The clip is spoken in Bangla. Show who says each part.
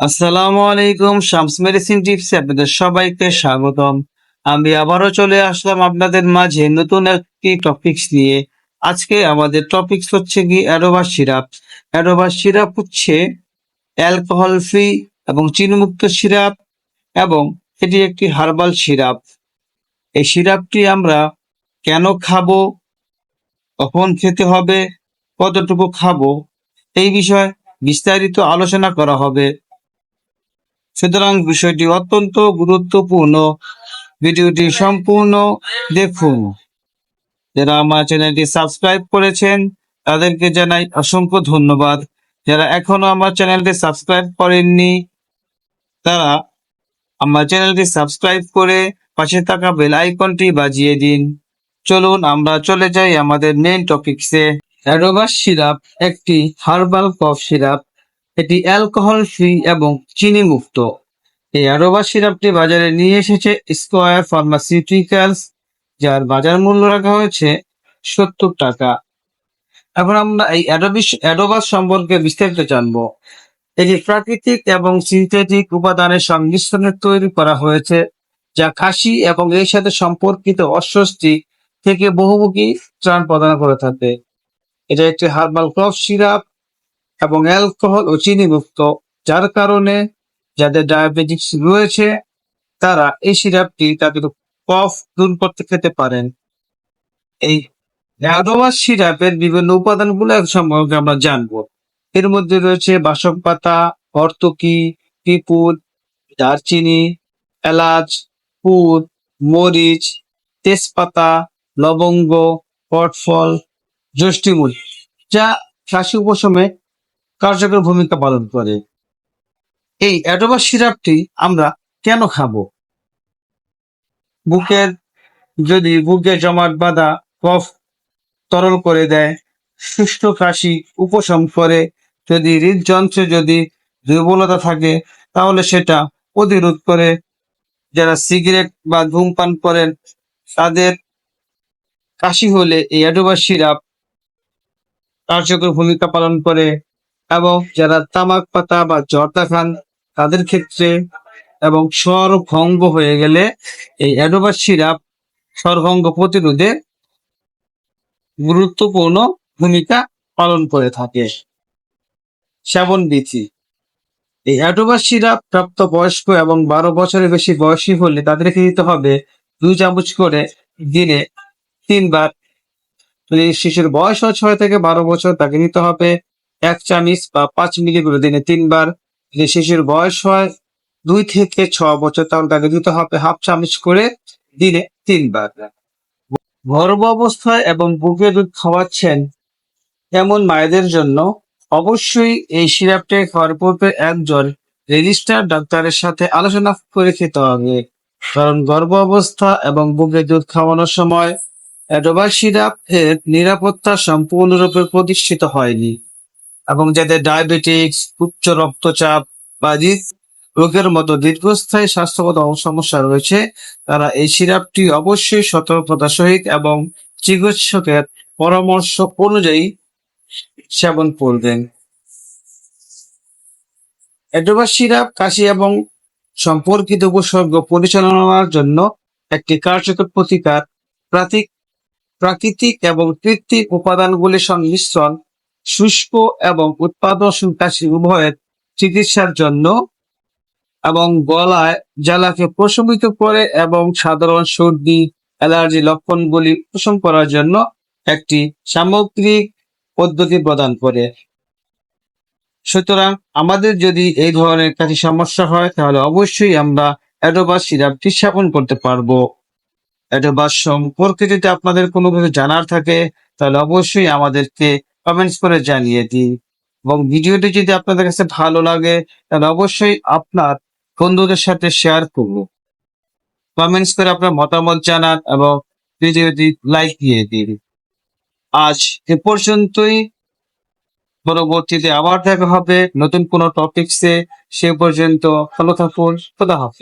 Speaker 1: আসসালামু আলাইকুম, শামস মেডিসিন টিপসে আপনাদের সবাইকে স্বাগতম। আমি আবারও চলে আসলাম আপনাদের মাঝে নতুন একটি টপিকস নিয়ে। আজকে আমাদের টপিকস হচ্ছে কি, অ্যাডোবা সিরাপ। অ্যাডোবা সিরাপ হচ্ছে অ্যালকোহল ফ্রি এবং চিনিমুক্ত সিরাপ এবং এটি একটি হার্বাল সিরাপ। এই সিরাপটি আমরা কেন খাব, কখন খেতে হবে, কতটুকু খাব, এই বিষয়ে বিস্তারিত আলোচনা করা হবে। সুতরাং বিষয়টি অত্যন্ত গুরুত্বপূর্ণ। ভিডিওটি সম্পূর্ণ দেখুন। যারা আমার চ্যানেলটি সাবস্ক্রাইব করেছেন, তাদেরকে জানাই অসংখ্য ধন্যবাদ। যারা এখনও আমার চ্যানেলটি সাবস্ক্রাইব করেননি, তারা আমার চ্যানেলটি সাবস্ক্রাইব করে পাশে থাকা বেল আইকনটি বাজিয়ে দিন। চলুন, আমরা চলে যাই আমাদের মেইন টপিকসে অ্যাডোবাস সিরাপ, একটি হার্বাল কফ সিরাপ। এটি অ্যালকোহল ফ্রি এবং চিনি মুক্ত এই অ্যাডোবা সিরাপটি বাজারে নিয়ে এসেছে স্কোয়ার ফার্মাসিউটিক্যালস যার বাজার মূল্য রাখা হয়েছে সত্তর টাকা। এখন আমরা এই অ্যাডোবিস অ্যাডোবাস সম্পর্কে বিস্তারিত জানব। এটি প্রাকৃতিক এবং সিনথেটিক উপাদানের সংমিশ্রণে তৈরি করা হয়েছে, যা কাশি এবং এর সাথে সম্পর্কিত অস্বস্তি থেকে বহুমুখী ত্রাণ প্রদান করে থাকে। এটা একটি হার্বাল কফ সিরাপ এবং অ্যালকোহল ও চিনি মুক্ত যার কারণে যাদের ডায়াবেটিস রয়েছে, তারা এই সিরাপটি তাদের কফ দূর করতে খেতে পারেন। এই অ্যাডোয়াস সিরাপের বিভিন্ন উপাদানগুলো এক সম্পর্কে আমরা জানব। এর মধ্যে রয়েছে বাসক পাতা, হর্তকি, পিপুল, দারচিনি, এলাচ, পুর, মরিচ, তেজপাতা, লবঙ্গ পটফল যষ্টিমূল যা কাশি উপশমে কার্যকর ভূমিকা পালন করে। এই অ্যাডোবা সিরাপটি আমরা কেন খাব? বুকের যদি বুকে জমাট বাঁধা কফ তরল করে দেয়, সুষ্ঠু কাশি উপশম করে। যদি হৃদযন্ত্রে যদি দুর্বলতা থাকে, তাহলে সেটা প্রতিরোধ করে। যারা সিগারেট বা ধূমপান করেন, তাদের কাশি হলে এই অ্যাডোবা সিরাপ কার্যকর ভূমিকা পালন করে। এবং যারা তামাক পাতা বা জর্দা খান, তাদের ক্ষেত্রে এবং স্বর ভঙ্গ হয়ে গেলে এই অ্যাডোবা সিরাপ স্বরভঙ্গ প্রতিরোধে গুরুত্বপূর্ণ ভূমিকা পালন করে থাকে। সেবন বিধি। এই অ্যাডোবা সিরাপ প্রাপ্ত বয়স্ক এবং বারো বছরের বেশি বয়সী হলে তাদেরকে দিতে হবে দুই চামচ করে দিনে তিনবার। যদি শিশুর বয়স হয় ছয় থেকে বারো বছর, তাকে নিতে হবে এক চামচ বা পাঁচ মিলি করে দিনে তিনবার। যদি শিশুর বয়স হয় দুই থেকে ছ বছর, তাহলে তাকে দিতে হবে হাফ চামচ করে দিনে তিনবার। গর্ভ অবস্থায় এবং বুকে দুধ খাওয়াচ্ছেন এমন মায়েদের জন্য অবশ্যই এই সিরাপটি খাওয়ার পূর্বে একজন রেজিস্টার ডাক্তারের সাথে আলোচনা করে খেতে হবে। কারণ গর্ভ অবস্থা এবং বুকে দুধ খাওয়ানোর সময় অ্যাডোবা সিরাপ এর নিরাপত্তা সম্পূর্ণরূপে প্রতিষ্ঠিত হয়নি। এবং যাদের ডায়াবেটিক্স, উচ্চ রক্তচাপ বা রোগের মতো দীর্ঘস্থায়ী স্বাস্থ্যগত সমস্যা রয়েছে, তারা এই সিরাপটি অবশ্যই সতর্কতা সহিত এবং চিকিৎসকের পরামর্শ অনুযায়ী সেবন করবেন। অ্যাডোবা সিরাপ, কাশি এবং সম্পর্কিত উপসর্গ পরিচালনার জন্য একটি কার্যকর প্রতিকার, প্রাতিক, প্রাকৃতিক এবং কৃত্রিম উপাদানগুলির সংমিশ্রণ শুষ্ক এবং উৎপাদনশীল কাশি উভয়ের চিকিৎসার জন্য এবং গলায় জ্বালাকে প্রশমিত করে এবং সাধারণ সর্দি, অ্যালার্জি লক্ষণগুলি উপশম করার জন্য একটি সামগ্রিক পদ্ধতি প্রদান করে। সুতরাং আমাদের যদি এই ধরনের কাশি সমস্যা হয়, তাহলে অবশ্যই আমরা অ্যাডোবা সিরাপটি সেবন করতে পারব। অ্যাডোবাস সম্পর্কে যদি আপনাদের কোনো কিছু জানার থাকে, তাহলে অবশ্যই আমাদেরকে কমেন্টস করে জানিয়ে দিন। এবং ভিডিওটি যদি আপনাদের কাছে ভালো লাগে, তাহলে অবশ্যই আপনার বন্ধুদের সাথে শেয়ার করব কমেন্টস করে আপনার মতামত জানান এবং ভিডিওটি লাইক দিয়ে দিন। আজ এ পর্যন্তই। পরবর্তীতে আবার দেখা হবে নতুন কোনো টপিকসে সে পর্যন্ত ভালো থাকুন। খোদা হাফেজ।